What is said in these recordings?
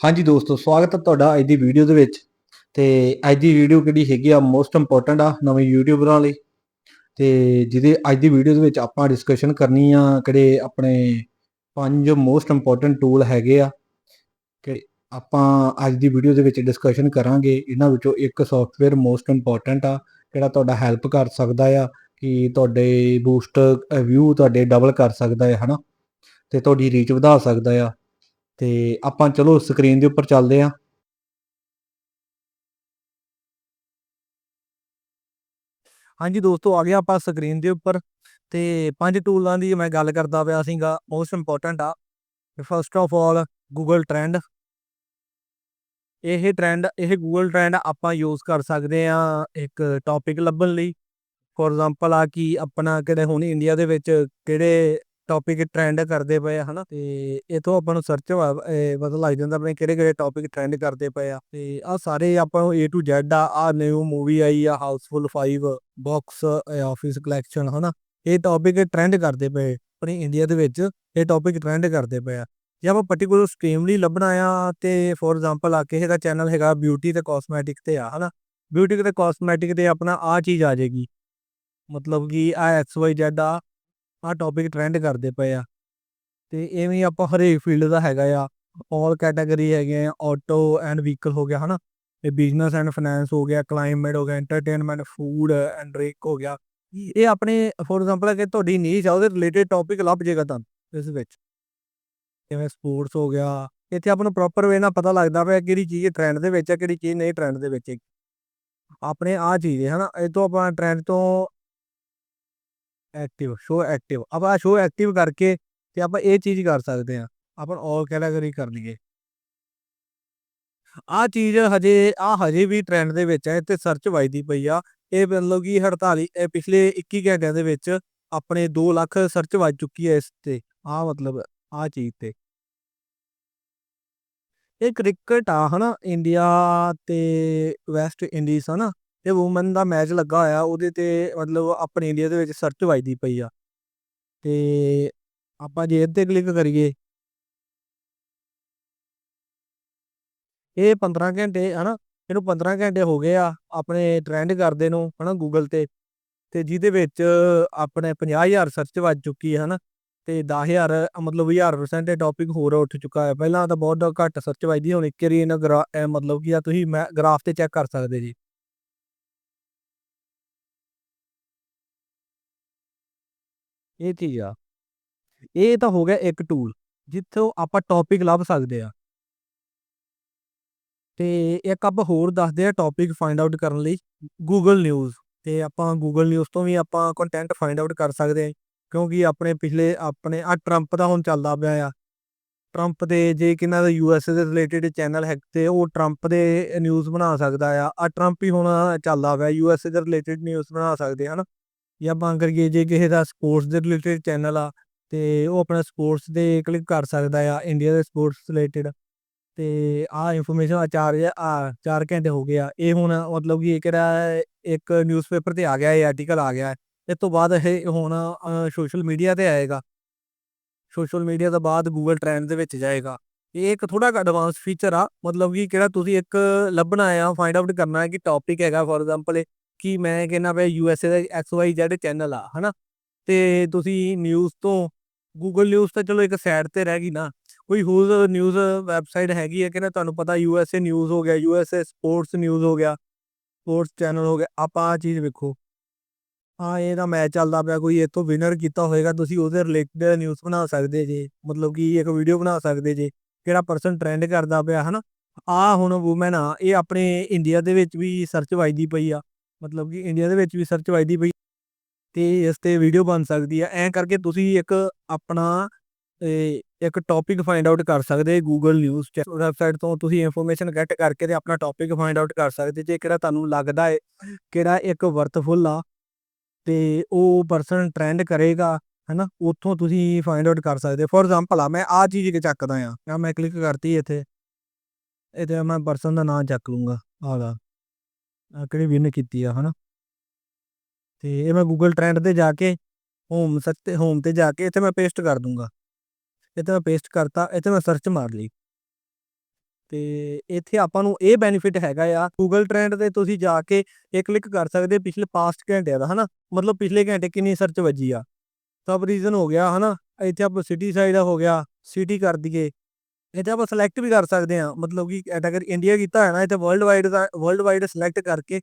ਹਾਂਜੀ ਦੋਸਤੋ, ਸਵਾਗਤ ਹੈ ਤੁਹਾਡਾ ਅੱਜ ਦੀ ਵੀਡੀਓ ਦੇ ਵਿੱਚ। ਤੇ ਅੱਜ ਦੀ ਵੀਡੀਓ ਕਿਹੜੀ ਹੈਗੀ ਆ ਮੋਸਟ ਇੰਪੋਰਟੈਂਟ ਆ ਨਵੇਂ ਯੂਟਿਊਬਰਾਂ ਲਈ ਤੇ ਜਿਹਦੇ ਅੱਜ ਦੀ ਵੀਡੀਓ ਦੇ ਵਿੱਚ ਆਪਾਂ ਡਿਸਕਸ਼ਨ ਕਰਨੀ ਆ ਕਿਹੜੇ ਆਪਣੇ ਪੰਜ ਮੋਸਟ ਇੰਪੋਰਟੈਂਟ ਟੂਲ ਹੈਗੇ ਆ। ਕਿ ਆਪਾਂ ਅੱਜ ਦੀ ਵੀਡੀਓ ਦੇ ਵਿੱਚ ਡਿਸਕਸ਼ਨ ਕਰਾਂਗੇ। ਇਹਨਾਂ ਵਿੱਚੋਂ ਇੱਕ ਸੌਫਟਵੇਅਰ ਮੋਸਟ ਇੰਪੋਰਟੈਂਟ ਆ ਕਿਹੜਾ ਤੁਹਾਡਾ ਹੈਲਪ ਕਰ ਸਕਦਾ ਆ, ਕਿ ਤੁਹਾਡੇ ਬੂਸਟ ਵਿਊ ਤੁਹਾਡੇ ਡਬਲ ਕਰ ਸਕਦਾ ਹੈ ਹਨਾ? ਤੇ ਤੁਹਾਡੀ ਰੀਚ ਵਧਾ ਸਕਦਾ ਆ। ਤੇ ਆਪਾਂ ਚਲੋ ਸਕਰੀਨ ਦੇ ਉੱਪਰ ਚੱਲਦੇ ਆ ਹਾਂਜੀ ਦੋਸਤੋ, ਆ ਗਿਆ ਆਪਾਂ ਸਕਰੀਨ ਦੇ ਉੱਪਰ ਤੇ ਪੰਜ ਟੂਲਾਂ ਦੀ ਮੈਂ ਗੱਲ ਕਰਦਾ ਪਿਆ ਸੀਗਾ ਮੋਸਟ ਇੰਪੋਰਟੈਂਟ ਆ। First of all Google trend ਇਹ ਟ੍ਰੈਂਡ ਇਹ ਗੂਗਲ ਟ੍ਰੈਂਡ ਆਪਾਂ ਯੂਜ਼ ਕਰ ਸਕਦੇ ਆ ਇੱਕ ਟੌਪਿਕ ਲੱਭਣ ਲਈ। ਫੋਰ ਐਗਜ਼ਾਮਪਲ ਆ ਕਿ ਆਪਣਾ ਕਿਹੜੇ ਹੁਣ ਇੰਡੀਆ ਦੇ ਵਿੱਚ ਕਿਹੜੇ ਟੌਪਿਕ ਟ੍ਰੈਂਡ ਕਰਦੇ ਪਏ ਆ, ਹਨਾ? ਤੇ ਇਥੋਂ ਆਪਾਂ ਨੂੰ ਸਰਚ ਪਤਾ ਲੱਗ ਜਾਂਦਾ ਆਪਣੇ ਕਿਹੜੇ ਕਿਹੜੇ ਟੌਪਿਕ ਟ੍ਰੈਂਡ ਕਰਦੇ ਪਏ ਆ। ਤੇ ਆ ਸਾਰੇ ਆਪਾਂ ਨੂੰ A to Z ਆ ਆ ਨਿਊ ਮੂਵੀ ਆਈ ਆ ਹਾਊਸਫੁਲ 5 ਬਾਕਸ ਆਫਿਸ ਕਲੈਕਸ਼ਨ ਹਨਾ? ਇਹ ਟੌਪਿਕ ਟ੍ਰੈਂਡ ਕਰਦੇ ਪਏ, ਆਪਣੀ ਇੰਡੀਆ ਦੇ ਵਿੱਚ ਇਹ ਟੌਪਿਕ ਟ੍ਰੈਂਡ ਕਰਦੇ ਪਏ ਆ। ਜੇ ਆਪਾਂ ਪਾਰਟਿਕੂਲਰ ਸਟ੍ਰੀਮ ਲਈ ਲੱਭਣਾ ਆ, ਤੇ ਫੋਰ ਐਗਜ਼ਾਮਪਲ ਆ ਕੇ ਦਾ ਚੈਨਲ ਹੈਗਾ ਬਿਊਟੀ ਤੇ ਕਾਸਮੈਟਿਕ ਤੇ ਆ, ਹਨਾ? ਬਿਊਟੀ ਤੇ ਕਾਸਮੈਟਿਕ ਤੇ ਆਪਣਾ ਆ ਚੀਜ਼ ਆ ਜਾਏਗੀ। ਮਤਲਬ ਕਿ ਆ ਐਕਸ ਵਾਈ ਜ਼ੈਡ ਆ ਆਹ ਟੌਪਿਕ ਟ੍ਰੈਂਡ ਕਰਦੇ ਪਏ ਆ। ਤੇ ਐਵੇਂ ਹੀ ਆਪਾਂ ਹਰੇਕ ਫੀਲਡ ਦਾ ਹੈਗਾ ਆ। ਆਲ ਕੈਟਾਗਰੀ ਹੈਗੇ ਆ ਆਟੋ ਐਂਡ ਵਹੀਕਲ ਹੋ ਗਿਆ, ਹਨਾ? ਤੇ ਬਿਜ਼ਨਸ ਐਂਡ ਫਾਈਨੈਂਸ ਹੋ ਗਿਆ ਕਲਾਈਮੇਟ ਹੋ ਗਿਆ ਐਂਟਰਟੇਨਮੈਂਟ ਫੂਡ ਐਂਡ ਡਰਿੰਕ ਹੋ ਗਿਆ। ਇਹ ਆਪਣੇ ਫੋਰ ਐਗਜ਼ਾਮਪਲ ਕਿ ਤੁਹਾਡੀ ਨੀਚ ਆ, ਉਹਦੇ ਰਿਲੇਟਡ ਟੌਪਿਕ ਲੱਭ ਜੇਗਾ ਤੁਹਾਨੂੰ, ਇਸ ਵਿੱਚ। ਜਿਵੇਂ ਸਪੋਰਟਸ ਹੋ ਗਿਆ, ਇੱਥੇ ਆਪਾਂ ਨੂੰ ਪ੍ਰੋਪਰ ਵੇ ਨਾਲ ਪਤਾ ਲੱਗਦਾ ਪਿਆ ਕਿਹੜੀ ਚੀਜ਼ ਟ੍ਰੈਂਡ ਦੇ ਵਿੱਚ ਹੈ ਕਿਹੜੀ ਚੀਜ਼ ਨਹੀਂ ਟ੍ਰੈਂਡ ਦੇ ਵਿੱਚ ਆਪਣੇ ਆ ਚੀਜ਼ ਹੈ, ਹਨਾ? ਇਹ ਤੋਂ ਆਪਾਂ ਟ੍ਰੈਂਡ ਤੋਂ ਐਕਟਿਵ ਸ਼ੋ ਐਕਟਿਵ ਆਪਾਂ ਸ਼ੋ ਐਕਟਿਵ ਕਰਕੇ ਤੇ ਆਪਾਂ ਇਹ ਚੀਜ਼ ਕਰ ਸਕਦੇ ਆ ਆਪਾਂ ਆਲ ਕੈਟਾਗਰੀ ਕਰ ਲਈਏ ਆ ਚੀਜ਼ ਹਜੇ ਆ ਹਜੇ ਵੀ ਟ੍ਰੈਂਡ ਦੇ ਵਿੱਚ ਹੈ ਤੇ ਸਰਚ ਵਜਦੀ ਪਈ ਆ। ਇਹ ਮਤਲਬ ਕਿ 48 ਇਹ ਪਿਛਲੇ 21 ਘੰਟਿਆਂ ਦੇ ਵਿੱਚ ਆਪਣੇ 2 ਲੱਖ ਸਰਚ ਵੱਜ ਚੁੱਕੀ ਹੈ ਇਸ ਤੇ। ਆ ਮਤਲਬ ਆ ਚੀਜ਼ ਤੇ। ਇਹ ਕ੍ਰਿਕਟ ਆ, ਹਨਾ? ਇੰਡੀਆ ਤੇ ਵੈਸਟ ਇੰਡੀਜ਼, ਹਨਾ? ਤੇ ਵੂਮਨ ਦਾ ਮੈਚ ਲੱਗਾ ਹੋਇਆ ਉਹਦੇ ਤੇ ਮਤਲਬ ਆਪਣੇ ਇੰਡੀਆ ਦੇ ਵਿੱਚ ਸਰਚ ਵੱਜਦੀ ਪਈ ਆ। ਤੇ ਆਪਾਂ ਜੇ ਇੱਥੇ ਕਲਿੱਕ ਕਰੀਏ। ਇਹ 15 ਘੰਟੇ ਹਨਾ, ਇਹਨੂੰ 15 ਘੰਟੇ ਹੋ ਗਏ ਆ ਆਪਣੇ ਟ੍ਰੈਂਡ ਕਰਦੇ ਨੂੰ ਹਨਾ ਗੂਗਲ ਤੇ। ਤੇ ਜਿਹਦੇ ਵਿੱਚ ਆਪਣੇ 50000 ਸਰਚ ਵੱਜ ਚੁੱਕੀ ਹੈ ਹਨਾ, ਤੇ 10000 ਮਤਲਬ 1000% ਟੌਪਿਕ ਹੋਰ ਉੱਠ ਚੁੱਕਾ ਹੈ ਪਹਿਲਾਂ ਤਾਂ ਬਹੁਤ ਘੱਟ ਸਰਚ ਵੱਜਦੀ, ਹੁਣ ਇੱਕ ਵਾਰੀ ਇਹਨਾਂ ਮਤਲਬ ਕਿ ਆ, ਤੁਸੀਂ ਗ੍ਰਾਫ ਤੇ ਚੈੱਕ ਕਰ ਸਕਦੇ ਜੀ। ਇਹ ਚੀਜ਼ ਆ। ਇਹ ਤਾਂ ਹੋ ਗਿਆ ਇੱਕ ਟੂਲ ਜਿੱਥੋਂ ਆਪਾਂ ਟੌਪਿਕ ਲੱਭ ਸਕਦੇ ਆ। ਤੇ ਇੱਕ ਆਪਾਂ ਹੋਰ ਦੱਸਦੇ ਆ ਟੌਪਿਕ ਫਾਈਂਡ ਆਊਟ ਕਰਨ ਲਈ ਗੂਗਲ ਨਿਊਜ਼ ਤੇ ਆਪਾਂ ਗੂਗਲ ਨਿਊਜ਼ ਤੋਂ ਵੀ ਆਪਾਂ ਕੰਟੈਂਟ ਫਾਈਂਡ ਆਊਟ ਕਰ ਸਕਦੇ ਆ, ਕਿਉਂਕਿ ਆਪਣੇ ਪਿਛਲੇ, ਆਪਣੇ ਆ ਟਰੰਪ ਦਾ ਹੁਣ ਚੱਲਦਾ ਪਿਆ ਆ। ਟਰੰਪ ਦੇ ਜੇ ਕਿਨਾਂ ਦਾ ਯੂਐਸਏ ਦੇ ਰਿਲੇਟਡ ਚੈਨਲ ਹੈ ਤੇ ਉਹ ਟਰੰਪ ਦੇ ਨਿਊਜ਼ ਬਣਾ ਸਕਦਾ ਆ। ਆ ਟਰੰਪ ਹੀ ਹੁਣ ਚੱਲਦਾ ਪਿਆ ਯੂਐਸਏ ਦੇ ਰਿਲੇਟਡ ਨਿਊਜ਼ ਬਣਾ ਸਕਦੇ ਹਨ? ਜਾਂ ਆਪਾਂ ਕਰੀਏ ਜੇ ਕਿਸੇ ਦਾ ਸਪੋਰਟਸ ਦੇ ਰਿਲੇਟਡ ਚੈਨਲ ਆ, ਤੇ ਉਹ ਆਪਣਾ ਸਪੋਰਟਸ ਦੇ ਕਲਿੱਕ ਕਰ ਸਕਦਾ ਆ ਇੰਡੀਆ ਦੇ ਸਪੋਰਟਸ ਰਿਲੇਟਡ ਤੇ ਆ ਇਨਫੋਰਮੇਸ਼ਨ ਆ 4 ਆ 4 ਘੰਟੇ ਹੋ ਗਏ ਆ। ਇਹ ਹੁਣ ਮਤਲਬ ਕਿ ਇਹ ਕਿਹੜਾ ਇੱਕ ਨਿਊਜ਼ਪੇਪਰ ਤੇ ਆ ਗਿਆ, ਇਹ ਆਰਟੀਕਲ ਆ ਗਿਆ ਇਸ ਤੋਂ ਬਾਅਦ ਇਹ ਹੁਣ ਸੋਸ਼ਲ ਮੀਡੀਆ ਤੇ ਆਏਗਾ। ਸੋਸ਼ਲ ਮੀਡੀਆ ਤੋਂ ਬਾਅਦ ਗੂਗਲ ਟ੍ਰੈਂਡ ਦੇ ਵਿੱਚ ਜਾਏਗਾ। ਇਹ ਇੱਕ ਥੋੜਾ ਐਡਵਾਂਸ ਫੀਚਰ ਆ। ਮਤਲਬ ਕਿ ਕਿਹੜਾ ਤੁਸੀਂ ਇੱਕ ਲੱਭਣਾ ਆ ਫਾਈਂਡ ਆਊਟ ਕਰਨਾ ਹੈ ਕਿ ਟੌਪਿਕ ਹੈਗਾ ਫੋਰ ਐਗਜ਼ਾਮਪਲ ਕਿ ਮੈਂ ਕਹਿੰਦਾ ਪਿਆ ਯੂਐਸਏ ਦਾ ਐਕਸ ਵਾਈ ਜ਼ੈਡ ਚੈਨਲ ਆ, ਹਨਾ? ਤੇ ਤੁਸੀਂ ਨਿਊਜ਼ ਤੋਂ ਗੂਗਲ ਨਿਊਜ਼ ਤਾਂ ਚਲੋ ਇੱਕ ਸਾਈਡ ਤੇ ਰਹਿ ਗਈ ਨਾ। ਕੋਈ ਹੋਰ ਨਿਊਜ਼ ਵੈਬਸਾਈਟ ਹੈਗੀ ਹੈ ਕਿ ਨਾ ਤੁਹਾਨੂੰ ਪਤਾ ਯੂਐਸਏ ਨਿਊਜ਼ ਹੋ ਗਿਆ ਯੂਐਸਏ ਸਪੋਰਟਸ ਨਿਊਜ਼ ਹੋ ਗਿਆ ਸਪੋਰਟਸ ਚੈਨਲ ਹੋ ਗਿਆ। ਆਪਾਂ ਆ ਚੀਜ਼ ਵੇਖੋ। ਹਾਂ ਇਹਦਾ ਮੈਚ ਚੱਲਦਾ ਪਿਆ, ਕੋਈ ਇਤੋਂ ਵਿਨਰ ਕੀਤਾ ਹੋਏਗਾ, ਤੁਸੀਂ ਉਹਦੇ ਰਿਲੇਟਡ ਨਿਊਜ਼ ਬਣਾ ਸਕਦੇ ਜੇ, ਮਤਲਬ ਕਿ ਇੱਕ ਵੀਡੀਓ ਬਣਾ ਸਕਦੇ ਜੇ, ਕਿਹੜਾ ਪਰਸਨ ਟ੍ਰੈਂਡ ਕਰਦਾ ਪਿਆ, ਹਨਾ? ਆ ਹੁਣ ਔਮਨ ਆ, ਇਹ ਆਪਣੇ ਇੰਡੀਆ ਦੇ ਵਿੱਚ ਵੀ ਸਰਚ ਵੱਜਦੀ ਪਈ ਆ। ਮਤਲਬ ਕਿ ਇੰਡੀਆ ਦੇ ਵਿੱਚ ਵੀ ਸਰਚ ਵੱਜਦੀ ਪਈ ਤੇ ਇਸ ਤੇ ਵੀਡੀਓ ਬਣ ਸਕਦੀ ਆ। ਐਂ ਕਰਕੇ ਤੁਸੀਂ ਇੱਕ ਆਪਣਾ ਇੱਕ ਟੌਪਿਕ ਫਾਈਂਡ ਆਊਟ ਕਰ ਸਕਦੇ ਗੂਗਲ ਨਿਊਜ਼ ਵੈਬਸਾਈਟ ਤੋਂ ਤੁਸੀਂ ਇਨਫੋਰਮੇਸ਼ਨ ਗੈਟ ਕਰਕੇ ਤੇ ਆਪਣਾ ਟੌਪਿਕ ਫਾਈਂਡ ਆਊਟ ਕਰ ਸਕਦੇ ਜੇ ਕਿਹੜਾ ਤੁਹਾਨੂੰ ਲੱਗਦਾ ਹੈ ਕਿਹੜਾ ਇੱਕ ਵਰਥਫੁਲ ਆ ਤੇ ਉਹ ਪਰਸਨ ਟ੍ਰੈਂਡ ਕਰੇਗਾ, ਹੈਨਾ? ਉੱਥੋਂ ਤੁਸੀਂ ਫਾਈਂਡ ਆਊਟ ਕਰ ਸਕਦੇ। ਫੋਰ ਐਗਜ਼ਾਮਪਲ ਆ, ਮੈਂ ਆ ਚੀਜ਼ ਕਿ ਚੱਕਦਾ ਆ। ਆ ਮੈਂ ਕਲਿੱਕ ਕਰਤੀ ਇੱਥੇ। ਇਹਦੇ ਮੈਂ ਪਰਸਨ ਦਾ ਨਾਮ ਚੱਕ ਲੂੰਗਾ ਆਗਾ ਕਿਹੜੀ ਵਿਨ ਕੀਤੀ ਆ, ਹਨਾ? ਤੇ ਇਹ ਮੈਂ ਗੂਗਲ ਟ੍ਰੈਂਡ ਤੇ ਜਾ ਕੇ ਹੋਮ ਸਰਚ ਹੋਮ ਤੇ ਜਾ ਕੇ ਇੱਥੇ ਮੈਂ ਪੇਸਟ ਕਰ ਦੂੰਗਾ। ਇੱਥੇ ਮੈਂ ਪੇਸਟ ਕਰਤਾ, ਇੱਥੇ ਮੈਂ ਸਰਚ ਮਾਰ ਲਈ। ਤੇ ਇੱਥੇ ਆਪਾਂ ਨੂੰ ਇਹ ਬੈਨੀਫਿਟ ਹੈਗਾ ਆ ਗੂਗਲ ਟ੍ਰੈਂਡ ਤੇ ਤੁਸੀਂ ਜਾ ਕੇ ਇਹ ਕਲਿੱਕ ਕਰ ਸਕਦੇ ਪਿਛਲੇ ਪਾਸਟ ਘੰਟਿਆਂ ਦਾ, ਹਨਾ? ਮਤਲਬ ਪਿਛਲੇ ਘੰਟੇ ਕਿੰਨੀ ਸਰਚ ਵੱਜੀ ਆ। ਸਬ ਰੀਜ਼ਨ ਹੋ ਗਿਆ, ਹਨਾ? ਇੱਥੇ ਆਪਾਂ ਸਿਟੀ ਸਾਈਡ ਹੋ ਗਿਆ ਸਿਟੀ ਕਰ ਦਈਏ। ਇਹ ਤਾਂ ਆਪਾਂ ਸਿਲੈਕਟ ਵੀ ਕਰ ਸਕਦੇ ਆ ਮਤਲਬ ਕਿ ਕੈਟਾਗਰੀ ਇੰਡੀਆ ਕੀਤਾ ਹੈ ਨਾ, ਇੱਥੇ ਵਰਲਡ ਵਾਈਡ ਦਾ ਵਰਲਡ ਵਾਈਡ ਸਿਲੈਕਟ ਕਰਕੇ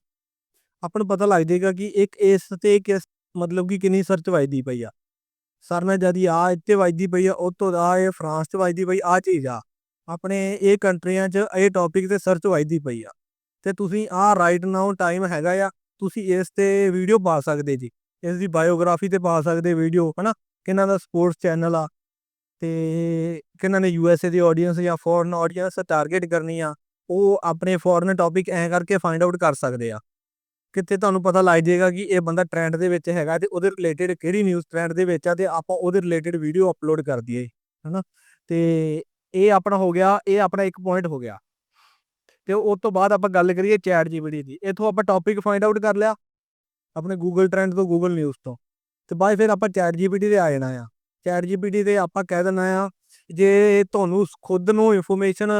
ਆਪਾਂ ਨੂੰ ਪਤਾ ਲੱਗ ਜਾਏਗਾ ਕਿ ਇੱਕ ਇਸ ਤੇ ਕਿਸ, ਮਤਲਬ ਕਿ ਕਿੰਨੀ ਸਰਚ ਵੱਜਦੀ ਪਈ ਆ। ਸਰ ਨੇ ਜਦ ਆ ਇੱਥੇ ਵੱਜਦੀ ਪਈ ਆ, ਉਹ ਤੋਂ ਆ ਇਹ ਫਰਾਂਸ 'ਚ ਵੱਜਦੀ ਪਈ ਆ ਚੀਜ਼ ਆ। ਆਪਣੇ ਇਹ ਕੰਟਰੀਆਂ 'ਚ ਇਹ ਟੌਪਿਕ ਤੇ ਸਰਚ ਵੱਜਦੀ ਪਈ ਆ। ਤੇ ਤੁਸੀਂ ਆ ਰਾਈਟ ਨਾਓ ਟਾਈਮ ਹੈਗਾ ਆ, ਤੁਸੀਂ ਇਸ ਤੇ ਵੀਡੀਓ ਪਾ ਸਕਦੇ ਜੀ। ਇਸ ਦੀ ਬਾਇਓਗ੍ਰਾਫੀ ਤੇ ਪਾ ਸਕਦੇ ਵੀਡੀਓ ਹਨਾ? ਕਿਹਨਾਂ ਦਾ ਸਪੋਰਟਸ ਚੈਨਲ ਆ ਤੇ ਕਿਹਨਾਂ ਨੇ ਯੂ ਐੱਸ ਏ ਦੀ ਆਡੀਅנס ਜਾਂ ਫੋਰਨ ਆਡੀਅנס ਟਾਰਗੇਟ ਕਰਨੀ ਆ, ਉਹ ਆਪਣੇ ਫੋਰਨ ਟੌਪਿਕ ਐ ਕਰਕੇ ਫਾਈਂਡ ਆਊਟ ਕਰ ਸਕਦੇ ਆ। ਕਿਤੇ ਤੁਹਾਨੂੰ ਪਤਾ ਲੱਗ ਜਾਏਗਾ ਕਿ ਇਹ ਬੰਦਾ ਟ੍ਰੈਂਡ ਦੇ ਵਿੱਚ ਹੈਗਾ ਤੇ ਉਹਦੇ ਰਿਲੇਟਿਡ ਕਿਹੜੀ ਨਿਊਜ਼ ਟ੍ਰੈਂਡ ਦੇ ਵਿੱਚ ਆ ਤੇ ਆਪਾਂ ਉਹਦੇ ਰਿਲੇਟਿਡ ਵੀਡੀਓ ਅਪਲੋਡ ਕਰ ਦਈਏ, ਹਨਾ? ਤੇ ਇਹ ਆਪਣਾ ਹੋ ਗਿਆ, ਇਹ ਆਪਣਾ ਇੱਕ ਪੁਆਇੰਟ ਹੋ ਗਿਆ। ਤੇ ਉਸ ਤੋਂ ਬਾਅਦ ਆਪਾਂ ਗੱਲ ਕਰੀਏ ਚੈਟ ਜੀ ਜੀਪੀਟੀ ਦੀ, ਇਥੋਂ ਆਪਾਂ ਟੌਪਿਕ ਫਾਈਂਡ ਆਊਟ ਕਰ ਲਿਆ, ਆਪਣੇ ਗੂਗਲ ਟ੍ਰੈਂਡ ਤੋਂ ਗੂਗਲ ਨਿਊਜ਼ ਤੋਂ। ਤੇ ਬਾਅਦ ਫਿਰ ਆਪਾਂ ਚੈਟ ਜੀ ਜੀਪੀਟੀ ਤੇ ਆ ਜਾਣਾ ਆ। ਚੈਟ ਜੀਪੀਟੀ ਤੇ ਆਪਾਂ ਕਹਿ ਦੇਣਾ ਆ ਜੇ ਤੁਹਾਨੂੰ ਖੁਦ ਨੂੰ ਇਨਫੋਰਮੇਸ਼ਨ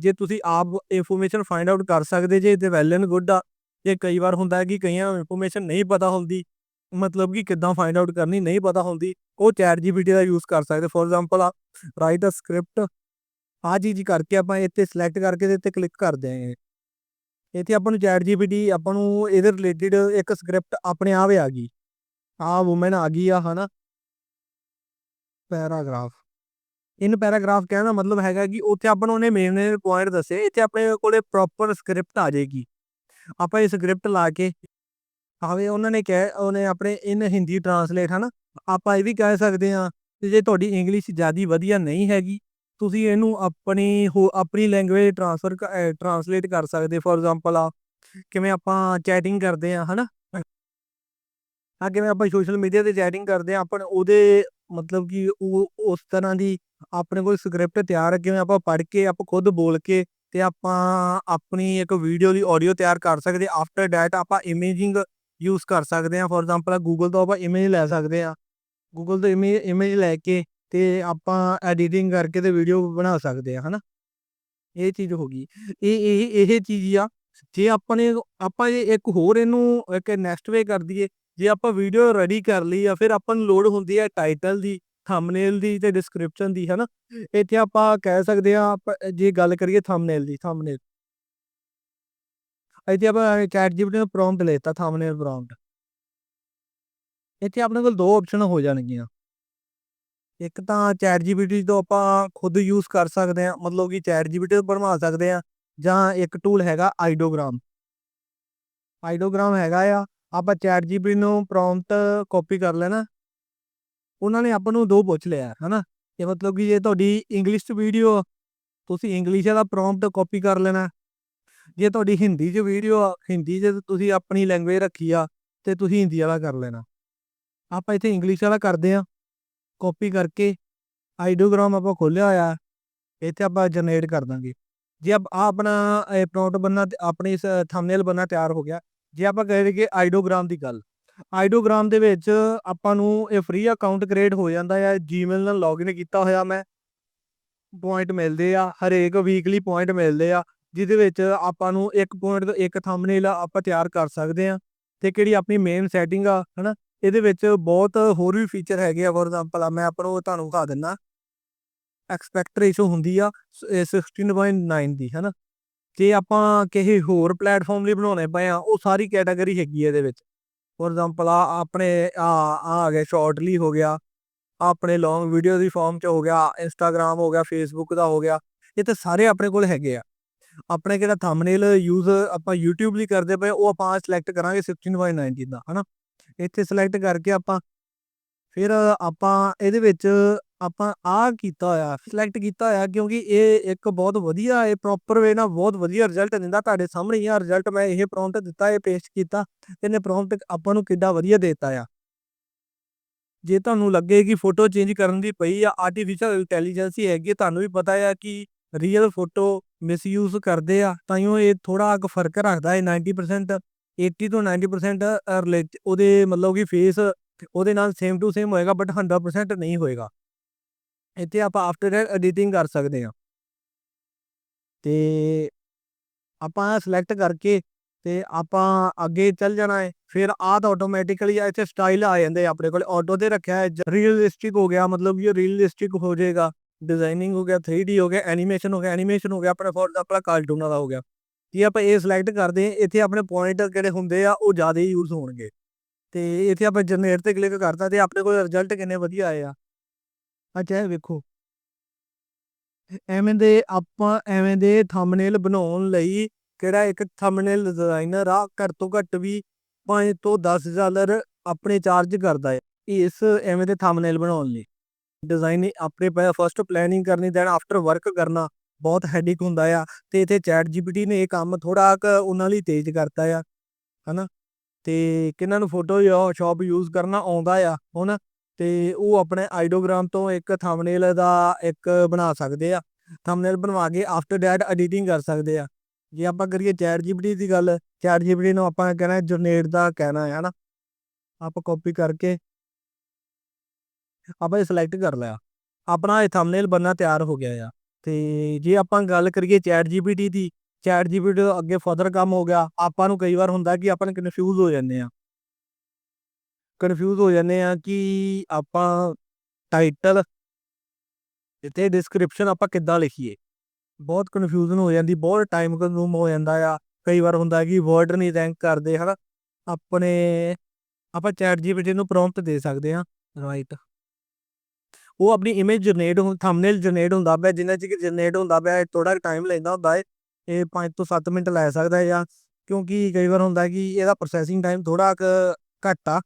ਜੇ ਤੁਸੀਂ ਆਪ ਇਨਫੋਰਮੇਸ਼ਨ ਫਾਈਂਡ ਆਊਟ ਕਰ ਸਕਦੇ ਜੇ ਤੇ ਵੈਲ ਐਂਡ ਗੁੱਡ ਆ। ਜੇ ਕਈ ਵਾਰ ਹੁੰਦਾ ਹੈ ਕਿ ਕਈਆਂ ਨੂੰ ਇਨਫੋਰਮੇਸ਼ਨ ਨਹੀਂ ਪਤਾ ਹੁੰਦੀ, ਮਤਲਬ ਕਿ ਕਿੱਦਾਂ ਫਾਈਂਡ ਆਊਟ ਕਰਨੀ ਨਹੀਂ ਪਤਾ ਹੁੰਦੀ, ਉਹ ਚੈਟ ਜੀਪੀਟੀ ਦਾ ਯੂਜ਼ ਕਰ ਸਕਦੇ। ਫੋਰ ਐਗਜ਼ਾਮਪਲ ਆ ਰਾਈਟ ਅ ਸਕ੍ਰਿਪਟ ਆ ਚੀਜ਼ ਕਰਕੇ ਆਪਾਂ ਇੱਥੇ ਸਿਲੈਕਟ ਕਰਕੇ ਤੇ ਇੱਥੇ ਕਲਿੱਕ ਕਰ ਦਿਆਂਗੇ ਇੱਥੇ ਆਪਾਂ ਨੂੰ ਚੈਟ ਜੀਪੀਟੀ, ਆਪਾਂ ਨੂੰ ਇਹਦੇ ਰਿਲੇਟਡ ਇੱਕ ਸਕ੍ਰਿਪਟ ਆਪਣੇ ਆਪ ਆ ਗਈ। ਆ ਵੂਮਨ ਆ ਗਈ ਆ, ਹਨਾ। ਪੈਰਾਗ੍ਰਾਫ। ਇਨ ਪੈਰਾਗ੍ਰਾਫ ਕਹਿਣ ਦਾ ਮਤਲਬ ਹੈਗਾ ਕਿ ਉੱਥੇ ਆਪਾਂ ਨੂੰ ਉਹਨੇ ਮੇਨ ਮੇਨ ਪੁਆਇੰਟ ਦੱਸੇ, ਇੱਥੇ ਆਪਣੇ ਕੋਲੇ ਪ੍ਰੋਪਰ ਸਕ੍ਰਿਪਟ ਆ ਜਾਏਗੀ। ਆਪਾਂ ਇਹ ਸਕ੍ਰਿਪਟ ਲਾ ਕੇ, ਆਵੇ ਉਹਨਾਂ ਨੇ ਕਹਿ, ਉਹਨੇ ਆਪਣੇ ਇਨ ਹਿੰਦੀ ਟਰਾਂਸਲੇਟ ਹਨਾ, ਆਪਾਂ ਇਹ ਵੀ ਕਹਿ ਸਕਦੇ ਆ ਕਿ ਜੇ ਤੁਹਾਡੀ ਇੰਗਲਿਸ਼ ਜਿਆਦੀ ਵਧੀਆ ਨਹੀਂ ਹੈਗੀ, ਤੁਸੀਂ ਇਹਨੂੰ ਆਪਣੀ ਆਪਣੀ ਲੈਂਗੁਏਜ ਟ੍ਰਾਂਸਫਰ ਟਰਾਂਸਲੇਟ ਕਰ ਸਕਦੇ ਫੋਰ ਐਗਜ਼ਾਮਪਲ ਆ, ਕਿਵੇਂ ਆਪਾਂ ਚੈਟਿੰਗ ਕਰਦੇ ਆ ਹਨਾ। ਆ ਕਿਵੇਂ ਆਪਾਂ ਸੋਸ਼ਲ ਮੀਡੀਆ ਤੇ ਚੈਟਿੰਗ ਕਰਦੇ ਆ ਆਪਾਂ ਉਹਦੇ ਮਤਲਬ ਕਿ ਉਹ ਉਸ ਤਰ੍ਹਾਂ ਦੀ ਆਪਣੇ ਕੋਲ ਸਕ੍ਰਿਪਟ ਤਿਆਰ ਕਿਵੇਂ ਆਪਾਂ ਪੜ੍ਹ ਕੇ, ਆਪਾਂ ਖੁਦ ਬੋਲ ਕੇ ਤੇ ਆਪਾਂ ਆਪਣੀ ਇੱਕ ਵੀਡੀਓ ਦੀ ਆਡੀਓ ਤਿਆਰ ਕਰ ਸਕਦੇ ਆਫਟਰ ਡੈਟ ਆਪਾਂ ਇਮੇਜਿੰਗ ਯੂਜ਼ ਕਰ ਸਕਦੇ ਆ ਫੋਰ ਐਗਜ਼ਾਮਪਲ ਗੂਗਲ ਤੋਂ ਆਪਾਂ ਇਮੇਜ ਲੈ ਸਕਦੇ ਆ ਗੂਗਲ ਤੋਂ ਇਮੇਜ ਇਮੇਜ ਲੈ ਕੇ ਤੇ ਆਪਾਂ ਐਡੀਟਿੰਗ ਕਰਕੇ ਤੇ ਵੀਡੀਓ ਬਣਾ ਸਕਦੇ ਆ ਹਨਾ? ਇਹ ਚੀਜ਼ ਹੋ ਗਈ। ਇਹ ਇਹ ਇਹ ਚੀਜ਼ ਆ। ਜੇ ਆਪਾਂ ਨੇ ਆਪਾਂ ਇਹ ਇੱਕ ਹੋਰ ਇਹਨੂੰ ਇੱਕ ਨੈਕਸਟ ਵੇ ਕਰ ਦਈਏ ਜੇ ਆਪਾਂ ਵੀਡੀਓ ਰੈਡੀ ਕਰ ਲਈ ਆ ਫਿਰ ਆਪਾਂ ਨੂੰ ਲੋਡ ਹੁੰਦੀ ਹੈ ਟਾਈਟਲ ਦੀ ਥੰਬਨੇਲ ਦੀ ਤੇ ਡਿਸਕ੍ਰਿਪਸ਼ਨ ਦੀ, ਹਨਾ? ਇੱਥੇ ਆਪਾਂ ਕਹਿ ਸਕਦੇ ਆ ਜੇ ਗੱਲ ਕਰੀਏ ਥੰਬਨੇਲ ਦੀ ਥੰਬਨੇਲ ਇੱਥੇ ਆਪਾਂ ਚੈਟ ਜੀਪੀਟੀ ਨੂੰ ਪ੍ਰੌਂਪਟ ਲੈਤਾ ਥੰਬਨੇਲ ਪ੍ਰੌਂਪਟ ਇੱਥੇ ਆਪਣੇ ਕੋਲ ਦੋ ਆਪਸ਼ਨ ਹੋ ਜਾਣਗੀਆਂ। ਇੱਕ ਤਾਂ ਚੈਟ ਜੀਪੀਟੀ ਤੋਂ ਆਪਾਂ ਖੁਦ ਯੂਜ਼ ਕਰ ਸਕਦੇ ਆ ਮਤਲਬ ਕਿ ਚੈਟ ਜੀਪੀਟੀ ਤੋਂ ਬਣਵਾ ਸਕਦੇ ਆ ਜਾਂ ਇੱਕ ਟੂਲ ਹੈਗਾ ਆਈਡੋਗ੍ਰਾਮ ਆਈਡੋਗ੍ਰਾਮ ਹੈਗਾ ਆ ਆਪਾਂ ਚੈਟ ਜੀਪੀਟੀ ਨੂੰ ਪ੍ਰੌਂਪਟ ਕਾਪੀ ਕਰ ਲੈਣਾ। ਉਹਨਾਂ ਨੇ ਆਪਾਂ ਨੂੰ ਦੋ ਪੁੱਛ ਲਿਆ, ਹਨਾ? ਇਹ ਮਤਲਬ ਕਿ ਜੇ ਤੁਹਾਡੀ ਇੰਗਲਿਸ਼ ਚ ਵੀਡੀਓ ਤੁਸੀਂ ਇੰਗਲਿਸ਼ ਦਾ ਪ੍ਰੌਂਪਟ ਕਾਪੀ ਕਰ ਲੈਣਾ। ਜੇ ਤੁਹਾਡੀ ਹਿੰਦੀ 'ਚ ਵੀਡੀਓ ਆ ਹਿੰਦੀ 'ਚ ਤੁਸੀਂ ਆਪਣੀ ਲੈਂਗੁਏਜ ਰੱਖੀ ਆ, ਤੇ ਤੁਸੀਂ ਹਿੰਦੀ ਵਾਲਾ ਕਰ ਲੈਣਾ। ਆਪਾਂ ਇੱਥੇ ਇੰਗਲਿਸ਼ ਵਾਲਾ ਕਰਦੇ ਆ ਕਾਪੀ ਕਰਕੇ ਆਈਡੋਗ੍ਰਾਮ ਆਪਾਂ ਖੋਲਿਆ ਹੋਇਆ, ਇੱਥੇ ਆਪਾਂ ਜਨਰੇਟ ਕਰ ਦਾਂਗੇ। ਜੇ ਆਪ ਆਪਣਾ ਪ੍ਰੌਂਪਟ ਬੰਨਾ ਆਪਣੀ ਇਸ ਥੰਬਨੇਲ ਬੰਨਾ ਤਿਆਰ ਹੋ ਗਿਆ। ਜੇ ਆਪਾਂ ਕਹੇ ਕਿ ਆਈਡੋਗ੍ਰਾਮ ਦੀ ਗੱਲ, ਆਈਡੋਗ੍ਰਾਮ ਦੇ ਵਿੱਚ ਆਪਾਂ ਨੂੰ ਇਹ ਫ੍ਰੀ ਅਕਾਊਂਟ ਕ੍ਰੀਏਟ ਹੋ ਜਾਂਦਾ ਹੈ ਜੀਮੇਲ ਨਾਲ ਲੌਗਇਨ ਕੀਤਾ ਹੋਇਆ ਮੈਂ। ਪੁਆਇੰਟ ਮਿਲਦੇ ਆ, ਹਰੇਕ ਵੀਕਲੀ ਪੁਆਇੰਟ ਮਿਲਦੇ ਆ, ਜਿਹਦੇ ਵਿੱਚ ਆਪਾਂ ਨੂੰ ਇੱਕ ਪੁਆਇੰਟ ਤੋਂ ਇੱਕ ਥੰਬਨੇਲ ਆਪਾਂ ਤਿਆਰ ਕਰ ਸਕਦੇ ਆ ਤੇ ਕਿਹੜੀ ਆਪਣੀ ਮੇਨ ਸੈਟਿੰਗ ਆ, ਹਨਾ? ਇਹਦੇ ਵਿੱਚ ਬਹੁਤ ਹੋਰ ਵੀ ਫੀਚਰ ਹੈਗੇ ਆ ਫੋਰ ਐਗਜ਼ਾਮਪਲ ਮੈਂ ਆਪਾਂ ਨੂੰ ਤੁਹਾਨੂੰ ਦਿਖਾ ਦਿੰਨਾ ਐਕਸਪੈਕਟ ਰੇਸ਼ੋ ਹੁੰਦੀ ਆ 16.9 ਦੀ, ਹਨਾ? ਜੇ ਆਪਾਂ ਕਿਸੇ ਹੋਰ ਪਲੇਟਫਾਰਮ ਲਈ ਬਣਾਉਣੇ ਪਏ ਆ ਉਹ ਸਾਰੀ ਕੈਟਾਗਰੀ ਹੈਗੀ ਇਹਦੇ ਵਿੱਚ। ਫੋਰ ਐਗਜ਼ਾਮਪਲ ਆ ਆਪਣੇ, ਆ ਆ ਗਿਆ ਸ਼ਾਰਟਲੀ ਹੋ ਗਿਆ, ਆਪਣੇ ਲੌਂਗ ਵੀਡੀਓ ਦੀ ਫਾਰਮ ਚ ਹੋ ਗਿਆ ਇੰਸਟਾਗ੍ਰam ਹੋ ਗਿਆ ਫੇਸਬੁੱਕ ਦਾ ਹੋ ਗਿਆ, ਇਹ ਤਾਂ ਸਾਰੇ ਆਪਣੇ ਕੋਲ ਹੈਗੇ ਆ। ਆਪਣੇ ਕਿਹੜਾ ਥੰਬਨੇਲ ਯੂਜ਼ ਆਪਾਂ YouTube ਲਈ ਕਰਦੇ ਪਏ, ਉਹ ਆਪਾਂ ਸਿਲੈਕਟ ਕਰਾਂਗੇ 16.9 ਦਾ, ਹਨਾ? ਇੱਥੇ ਸਿਲੈਕਟ ਕਰਕੇ ਆਪਾਂ, ਫਿਰ ਆਪਾਂ ਇਹਦੇ ਵਿੱਚ ਆਪਾਂ ਆ ਕੀਤਾ ਹੋਇਆ ਸਿਲੈਕਟ ਕੀਤਾ ਹੋਇਆ ਕਿਉਂਕਿ ਇਹ ਇੱਕ ਬਹੁਤ ਵਧੀਆ, ਇਹ ਪ੍ਰੋਪਰ ਵੇ ਨਾਲ ਬਹੁਤ ਵਧੀਆ ਰਿਜ਼ਲਟ ਦਿੰਦਾ, ਤੁਹਾਡੇ ਸਾਹਮਣੇ ਹੀ ਆ ਰਿਜ਼ਲਟ ਮੈਂ ਇਹ ਪ੍ਰੌਂਪਟ ਦਿੱਤਾ, ਇਹ ਪੇਸਟ ਕੀਤਾ ਇਹਨੇ ਪ੍ਰੌਂਪਟ ਆਪਾਂ ਨੂੰ ਕਿੱਡਾ ਵਧੀਆ ਦੇਤਾ ਆ। ਜੇ ਤੁਹਾਨੂੰ ਲੱਗੇ ਕਿ ਫੋਟੋ ਚੇਂਜ ਕਰਨ ਦੀ ਪਈ ਆ ਆਰਟੀਫੀਸ਼ੀਅਲ ਇੰਟੈਲੀਜੈਂਸ ਹੀ ਹੈਗੀ, ਤੁਹਾਨੂੰ ਵੀ ਪਤਾ ਆ ਕਿ ਰੀਅਲ ਫੋਟੋ ਮਿਸਯੂਜ਼ ਕਰਦੇ ਆ, ਤਾਂ ਇਹ ਥੋੜਾ ਕੁ ਫ਼ਰਕ ਰੱਖਦਾ ਹੈ 90% 80 ਤੋਂ 90% ਰਿਲੇਟ ਉਹਦੇ ਮਤਲਬ ਕਿ ਫੇਸ ਉਹਦੇ ਨਾਲ ਸੇਮ ਟੂ ਸੇਮ ਹੋਏਗਾ ਬਟ 100% ਨਹੀਂ ਹੋਏਗਾ। ਇੱਥੇ ਆਪਾਂ ਆਫਟਰ ਐਡੀਟਿੰਗ ਕਰ ਸਕਦੇ ਹਾਂ। ਤੇ ਆਪਾਂ ਸਿਲੈਕਟ ਕਰਕੇ ਤੇ ਆਪਾਂ ਅੱਗੇ ਚੱਲ ਜਾਣਾ ਹੈ, ਫਿਰ ਆਹ ਤਾਂ ਆਟੋਮੈਟਿਕਲੀ ਇੱਥੇ ਸਟਾਈਲ ਆ ਜਾਂਦੇ ਆਪਣੇ ਕੋਲ। ਆਟੋ ਤੇ ਰੱਖਿਆ ਹੈ ਰੀਅਲਿਸਟਿਕ ਹੋ ਗਿਆ, ਮਤਲਬ ਇਹ ਰੀਅਲਿਸਟਿਕ ਹੋ ਜਾਏਗਾ। ਡਿਜ਼ਾਈਨਿੰਗ ਹੋ ਗਿਆ 3D ਹੋ ਗਿਆ ਐਨੀਮੇਸ਼ਨ ਹੋ ਗਿਆ ਐਨੀਮੇਸ਼ਨ ਹੋ ਗਿਆ, ਆਪਣਾ ਫੋਰ ਦਾ ਆਪਣਾ ਕਾਰਟੂਨ ਵਾਲਾ ਹੋ ਗਿਆ। ਜੇ ਆਪਾਂ ਇਹ ਸਿਲੈਕਟ ਕਰਦੇ ਹਾਂ, ਇੱਥੇ ਆਪਣੇ ਪੁਆਇੰਟ ਕਿਹੜੇ ਹੁੰਦੇ ਆ, ਉਹ ਜ਼ਿਆਦਾ ਯੂਜ਼ ਹੋਣਗੇ। ਤੇ ਇੱਥੇ ਆਪਾਂ ਜਨਰੇਟ ਤੇ ਕਲਿੱਕ ਕਰਤਾ ਤੇ ਆਪਣੇ ਕੋਲ ਰਿਜ਼ਲਟ ਕਿੰਨੇ ਵਧੀਆ ਆਏ ਆ। ਅੱਛਾ ਇਹ ਵੇਖੋ। ਐਵੇਂ ਦੇ ਆਪਾਂ ਐਵੇਂ ਦੇ ਥੰਬਨੇਲ ਬਣਾਉਣ ਲਈ ਕਿਹੜਾ ਇੱਕ ਥੰਬਨੇਲ ਡਿਜ਼ਾਈਨਰ ਆ, ਘੱਟ ਤੋਂ ਘੱਟ ਵੀ 5 ਤੋਂ 10 ਡਾਲਰ ਆਪਣੇ ਚਾਰਜ ਕਰਦਾ ਹੈ ਇਸ ਐਵੇਂ ਦੇ ਥੰਬਨੇਲ ਬਣਾਉਣ ਲਈ। ਡਿਜ਼ਾਈਨ ਆਪਣੇ ਪਹਿਲਾਂ ਫਸਟ ਪਲੈਨਿੰਗ ਕਰਨੀ ਦੈਨ ਆਫਟਰ ਵਰਕ ਕਰਨਾ ਬਹੁਤ ਹੈਡਿਕ ਹੁੰਦਾ ਆ ਤੇ ਇੱਥੇ ਚੈਟ ਜੀਪੀਟੀ ਨੇ ਇਹ ਕੰਮ ਥੋੜਾ ਕੁ ਉਹਨਾਂ ਲਈ ਤੇਜ਼ ਕਰਤਾ ਆ, ਹਨਾ। ਤੇ ਕਿਹਨਾਂ ਨੂੰ ਫੋਟੋ ਸ਼ਾਪ ਯੂਜ਼ ਕਰਨਾ ਆਉਂਦਾ ਆ, ਹੁਣ ਤੇ ਉਹ ਆਪਣੇ ਆਈਡੋਗ੍ਰਾਮ ਤੋਂ ਇੱਕ ਥੰਬਨੇਲ ਦਾ ਇੱਕ ਬਣਾ ਸਕਦੇ ਆ। ਥੰਬਨੇਲ ਬਣਵਾ ਕੇ ਆਫਟਰ ਡੈਟ ਐਡੀਟਿੰਗ ਕਰ ਸਕਦੇ ਆ। ਜੇ ਆਪਾਂ ਕਰੀਏ ਚੈਟ ਜੀਪੀਟੀ ਦੀ ਗੱਲ ਚੈਟ ਜੀਪੀਟੀ ਨੂੰ ਆਪਾਂ ਕਹਿਣਾ ਜਨਰੇਟ ਦਾ ਕਹਿਣਾ ਹੈ ਹਨਾ? ਆਪਾਂ ਕਾਪੀ ਕਰਕੇ ਆਪਾਂ ਇਹ ਸਿਲੈਕਟ ਕਰ ਲਿਆ। ਆਪਣਾ ਇਹ ਥੰਬਨੇਲ ਬਣਨਾ ਤਿਆਰ ਹੋ ਗਿਆ ਆ। ਤੇ ਜੇ ਆਪਾਂ ਗੱਲ ਕਰੀਏ ਚੈਟ ਜੀਪੀਟੀ ਦੀ ਚੈਟ ਜੀਪੀਟੀ ਤੋਂ ਅੱਗੇ ਫਰਦਰ ਕੰਮ ਹੋ ਗਿਆ। ਆਪਾਂ ਨੂੰ ਕਈ ਵਾਰ ਹੁੰਦਾ ਕਿ ਆਪਾਂ ਕਨਫਿਊਜ਼ ਹੋ ਜਾਂਦੇ ਆ। ਕਨਫਿਊਜ਼ ਹੋ ਜਾਂਦੇ ਆ ਕਿ ਆਪਾਂ ਟਾਈਟਲ ਤੇ ਡਿਸਕ੍ਰਿਪਸ਼ਨ ਆਪਾਂ ਕਿੱਦਾਂ ਲਿਖੀਏ। ਬਹੁਤ ਕਨਫਿਊਜ਼ਨ ਹੋ ਜਾਂਦੀ, ਬਹੁਤ ਟਾਈਮ ਕੰਜ਼ੂਮ ਹੋ ਜਾਂਦਾ ਆ। ਕਈ ਵਾਰ ਹੁੰਦਾ ਕਿ ਵਰਡ ਨਹੀਂ ਰੈਂਕ ਕਰਦੇ, ਹਨਾ? ਆਪਣੇ, ਆਪਾਂ ਚੈਟ ਜੀਪੀਟੀ ਨੂੰ ਪ੍ਰੌਂਪਟ ਦੇ ਸਕਦੇ ਆ ਰਾਈਟ ਉਹ ਆਪਣੀ ਇਮੇਜ ਜਨਰੇਟ ਹੋ ਥੰਬਨੇਲ ਜਨਰੇਟ ਹੁੰਦਾ ਪਿਆ, ਜਿੰਨਾ ਚਿਰ ਜਨਰੇਟ ਹੁੰਦਾ ਪਿਆ ਥੋੜਾ ਟਾਈਮ ਲੈਂਦਾ ਹੁੰਦਾ ਹੈ ਇਹ 5 ਤੋਂ 7 ਮਿੰਟ ਲੈ ਸਕਦਾ ਹੈ ਜਾਂ ਕਿਉਂਕਿ ਕਈ ਵਾਰ ਹੁੰਦਾ ਕਿ ਇਹਦਾ ਪ੍ਰੋਸੈਸਿੰਗ ਟਾਈਮ ਥੋੜਾ ਘੱਟ ਆ।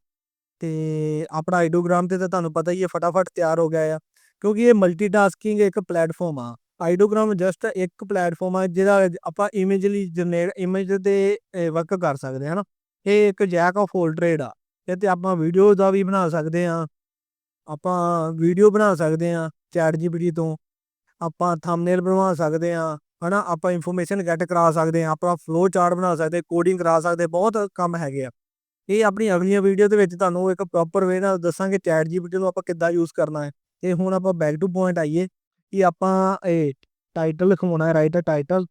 ਤੇ ਆਪਣਾ ਆਈਡੋਗ੍ਰਾਮ ਤੇ ਤਾਂ ਤੁਹਾਨੂੰ ਪਤਾ ਹੀ ਹੈ, ਫਟਾਫਟ ਤਿਆਰ ਹੋ ਗਿਆ ਆ। ਕਿਉਂਕਿ ਇਹ ਮਲਟੀਟਾਸਕਿੰਗ ਇੱਕ ਪਲੇਟਫਾਰਮ ਆ। ਆਈਡੋਗ੍ਰਾਮ ਜਸਟ ਇੱਕ ਪਲੇਟਫਾਰਮ ਆ, ਜਿਹਦਾ ਆਪਾਂ ਇਮੇਜ ਲਈ ਜਨਰੇਟ ਇਮੇਜ ਤੇ ਵਰਕ ਕਰ ਸਕਦੇ ਹਾਂ ਨਾ ਇਹ ਇੱਕ ਜੈਕ ਆਫ ਹੋਲ ਟ੍ਰੇਡ ਆ। ਇਹ ਤੇ ਆਪਾਂ ਵੀਡੀਓ ਦਾ ਵੀ ਬਣਾ ਸਕਦੇ ਆ। ਆਪਾਂ ਵੀਡੀਓ ਬਣਾ ਸਕਦੇ ਆ ਚੈਟ ਜੀਪੀਟੀ ਤੋਂ। ਆਪਾਂ ਥੰਬਨੇਲ ਬਣਵਾ ਸਕਦੇ ਆ, ਹਨਾ? ਆਪਾਂ ਇਨਫੋਰਮੇਸ਼ਨ ਗੈਟ ਕਰਾ ਸਕਦੇ ਆ, ਆਪਾਂ ਫਲੋ ਚਾਰਟ ਬਣਾ ਸਕਦੇ ਕੋਡਿੰਗ ਕਰਾ ਸਕਦੇ, ਬਹੁਤ ਕੰਮ ਹੈਗੇ ਆ। ਇਹ ਆਪਣੀ ਅਗਲੀਆਂ ਵੀਡੀਓ ਦੇ ਵਿੱਚ ਤੁਹਾਨੂੰ ਇੱਕ ਪ੍ਰੋਪਰ ਵੇ ਨਾਲ ਦੱਸਾਂਗੇ ਚੈਟ ਜੀਪੀਟੀ ਨੂੰ ਆਪਾਂ ਕਿੱਦਾਂ ਯੂਜ਼ ਕਰਨਾ ਹੈ। ਤੇ ਹੁਣ ਆਪਾਂ ਬੈਕ ਟੂ ਪੁਆਇੰਟ ਆਈਏ ਕਿ ਆਪਾਂ ਇਹ ਟਾਈਟਲ ਲਿਖਵਾਉਣਾ ਹੈ ਰਾਈਟ ਟਾਈਟਲ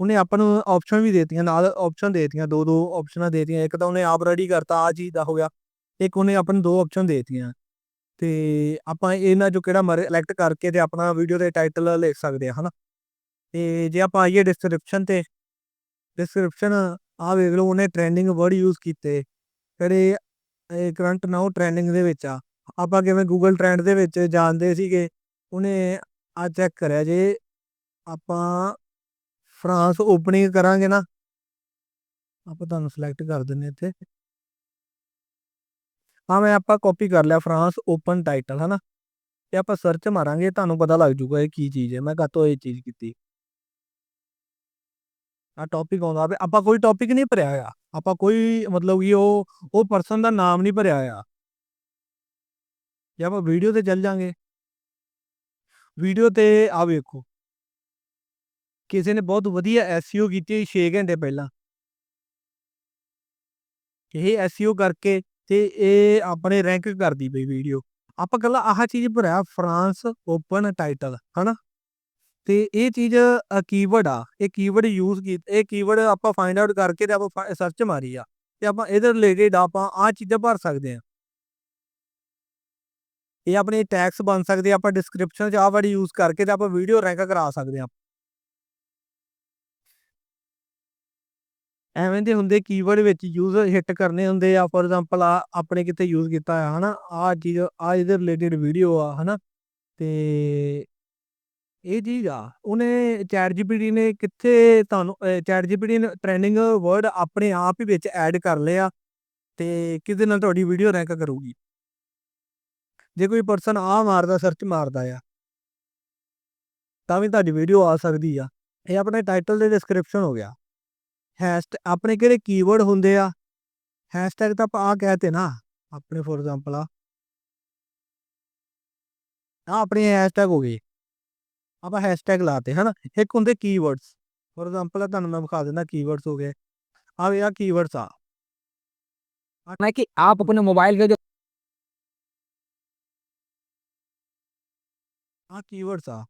ਉਹਨੇ ਆਪਾਂ ਨੂੰ ਆਪਸ਼ਨ ਵੀ ਦੇਤੀਆਂ, ਨਾਲ ਆਪਸ਼ਨ ਦੇਤੀਆਂ ਦੋ ਦੋ ਆਪਸ਼ਨਾਂ ਦੇਤੀਆਂ। ਇੱਕ ਤਾਂ ਉਹਨੇ ਆਪ ਰੈਡੀ ਕਰਤਾ ਆ ਚੀਜ਼ ਦਾ ਹੋ ਗਿਆ। ਇੱਕ ਉਹਨੇ ਆਪਾਂ ਨੂੰ ਦੋ ਆਪਸ਼ਨ ਦੇਤੀਆਂ। ਤੇ ਆਪਾਂ ਇਹਨਾਂ ਚੋਂ ਕਿਹੜਾ ਮਰ ਇਲੈਕਟ ਕਰਕੇ ਤੇ ਆਪਣਾ ਵੀਡੀਓ ਦੇ ਟਾਈਟਲ ਲਿਖ ਸਕਦੇ ਆ ਹਨਾ? ਤੇ ਜੇ ਆਪਾਂ ਆਈਏ ਡਿਸਕ੍ਰਿਪਸ਼ਨ ਤੇ ਡਿਸਕ੍ਰਿਪਸ਼ਨ ਆ ਵੇਖ ਲਓ, ਉਹਨੇ ਟ੍ਰੈਂਡਿੰਗ ਵਰਡ ਯੂਜ਼ ਕੀਤੇ। ਜਿਹੜੇ ਇਹ ਕਰੰਟ ਨਾਓ ਟ੍ਰੈਂਡਿੰਗ ਦੇ ਵਿੱਚ ਆ। ਆਪਾਂ ਕਿਵੇਂ ਗੂਗਲ ਟ੍ਰੈਂਡ ਦੇ ਵਿੱਚ ਜਾਣਦੇ ਸੀਗੇ, ਉਹਨੇ ਆ ਚੈੱਕ ਕਰਿਆ, ਜੇ ਆਪਾਂ ਫਰਾਂਸ ਓਪਨਿੰਗ ਕਰਾਂਗੇ ਨਾ, ਆਪਾਂ ਤੁਹਾਨੂੰ ਸਿਲੈਕਟ ਕਰ ਦਿੰਨੇ ਇੱਥੇ। ਹਾਂ, ਮੈਂ ਆਪਾਂ ਕਾਪੀ ਕਰ ਲਿਆ ਫਰਾਂਸ ਓਪਨ ਟਾਈਟਲ ਹਨਾ? ਤੇ ਆਪਾਂ ਸਰਚ ਮਾਰਾਂਗੇ, ਤੁਹਾਨੂੰ ਪਤਾ ਲੱਗ ਜੂਗਾ ਇਹ ਕੀ ਚੀਜ਼ ਹੈ। ਮੈਂ ਕਾਤੋਂ ਇਹ ਚੀਜ਼ ਕੀਤੀ? ਆ ਟੌਪਿਕ ਆਉਂਦਾ ਵੇ ਆਪਾਂ ਕੋਈ ਟੌਪਿਕ ਨਹੀਂ ਭਰਿਆ ਆ ਆਪਾਂ ਕੋਈ ਮਤਲਬ ਕਿ ਉਹ ਉਹ ਪਰਸਨ ਦਾ ਨਾਮ ਨਹੀਂ ਭਰਿਆ ਆ ਜੇ ਆਪਾਂ ਵੀਡੀਓ ਤੇ ਚੱਲ ਜਾਾਂਗੇ। ਵੀਡੀਓ ਤੇ ਆ ਵੇਖੋ। ਕਿਸੇ ਨੇ ਬਹੁਤ ਵਧੀਆ ਐਸਈਓ ਕੀਤੀ 6 ਘੰਟੇ ਪਹਿਲਾਂ। ਇਹ ਐਸਈਓ ਕਰਕੇ ਤੇ ਇਹ ਆਪਣੇ ਰੈਂਕ ਕਰਦੀ ਪਈ ਵੀਡੀਓ ਆਪਾਂ ਕੱਲਾ ਆਹ ਚੀਜ਼ ਭਰਿਆ ਫਰਾਂਸ ਓਪਨ ਟਾਈਟਲ ਹਨਾ? ਤੇ ਇਹ ਚੀਜ਼ ਕੀਵਰਡ ਆ। ਇਹ ਕੀਵਰਡ ਯੂਜ਼ ਕੀ, ਇਹ ਕੀਵਰਡ ਆਪਾਂ ਫਾਈਂਡ ਆਊਟ ਕਰਕੇ ਤੇ ਆਪਾਂ ਸਰਚ ਮਾਰੀ ਆ। ਤੇ ਆਪਾਂ ਇਹਦੇ ਰਿਲੇਟਡ ਆਪਾਂ ਆ ਚੀਜ਼ਾਂ ਭਰ ਸਕਦੇ ਆ। ਇਹ ਆਪਣੇ ਟੈਗਸ ਬਣ ਸਕਦੇ ਆ, ਆਪਾਂ ਡਿਸਕ੍ਰਿਪਸ਼ਨ 'ਚ ਆ ਵਰਡ ਯੂਜ਼ ਕਰਕੇ ਤੇ ਆਪਾਂ ਵੀਡੀਓ ਰੈਂਕ ਕਰਾ ਸਕਦੇ ਆ। ਐਵੇਂ ਦੇ ਹੁੰਦੇ ਕੀਵਰਡ ਵਿੱਚ ਯੂਜ਼ ਹਿੱਟ ਕਰਨੇ ਹੁੰਦੇ ਆ ਫੋਰ ਐਗਜ਼ਾਮਪਲ ਆ ਆਪਣੇ ਕਿਤੇ ਯੂਜ਼ ਕੀਤਾ ਆ ਹਨਾ ਆ ਚੀਜ਼ ਆ ਇਹਦੇ ਰਿਲੇਟਡ ਵੀਡੀਓ ਆ, ਹਨਾ, ਤੇ ਇਹ ਚੀਜ਼ ਆ, ਉਹਨੇ ਚੈਟ ਜੀਪੀਟੀ ਨੇ ਕਿੱਥੇ ਤੁਹਾਨੂੰ ਚੈਟ ਜੀਪੀਟੀ ਨੇ ਟ੍ਰੈਂਡਿੰਗ ਵਰਡ ਆਪਣੇ ਆਪ ਹੀ ਵਿੱਚ ਐਡ ਕਰ ਲਿਆ ਤੇ ਕਿਹਦੇ ਨਾਲ ਤੁਹਾਡੀ ਵੀਡੀਓ ਰੈਂਕ ਕਰੂਗੀ। ਜੇ ਕੋਈ ਪਰਸਨ ਆ ਮਾਰਦਾ ਸਰਚ ਮਾਰਦਾ ਆ, ਤਾਂ ਵੀ ਤੁਹਾਡੀ ਵੀਡੀਓ ਆ ਸਕਦੀ ਆ। ਇਹ ਆਪਣੇ ਟਾਈਟਲ ਦੇ ਡਿਸਕ੍ਰਿਪਸ਼ਨ ਹੋ ਗਿਆ। ਹੈਸ਼ਟ ਆਪਣੇ ਕਿਹੜੇ ਕੀਵਰਡ ਹੁੰਦੇ ਆ? ਹੈਸ਼ਟੈਗ ਤਾਂ ਆਪਾਂ ਆ ਕਹਤੇ ਨਾ ਆਪਣੇ ਫੋਰ ਐਗਜ਼ਾਮਪਲ ਆ। ਆ ਆਪਣੇ ਹੈਸ਼ਟੈਗ ਹੋ ਗਏ ਆਪਾਂ ਹੈਸ਼ਟੈਗ ਲਾਤੇ ਹਨ? ਇੱਕ ਹੁੰਦੇ ਕੀਵਰਡਸ ਫੋਰ ਐਗਜ਼ਾਮਪਲ ਆ ਤੁਹਾਨੂੰ ਮੈਂ ਵਿਖਾ ਦਿੰਦਾ ਕੀਵਰਡਸ ਹੋ ਗਏ। ਆ ਇਹ ਆ ਕੀਵਰਡਸ ਆ। ना कि आप अपने मोबाइल के जो हाँ कीवर्ड्स आ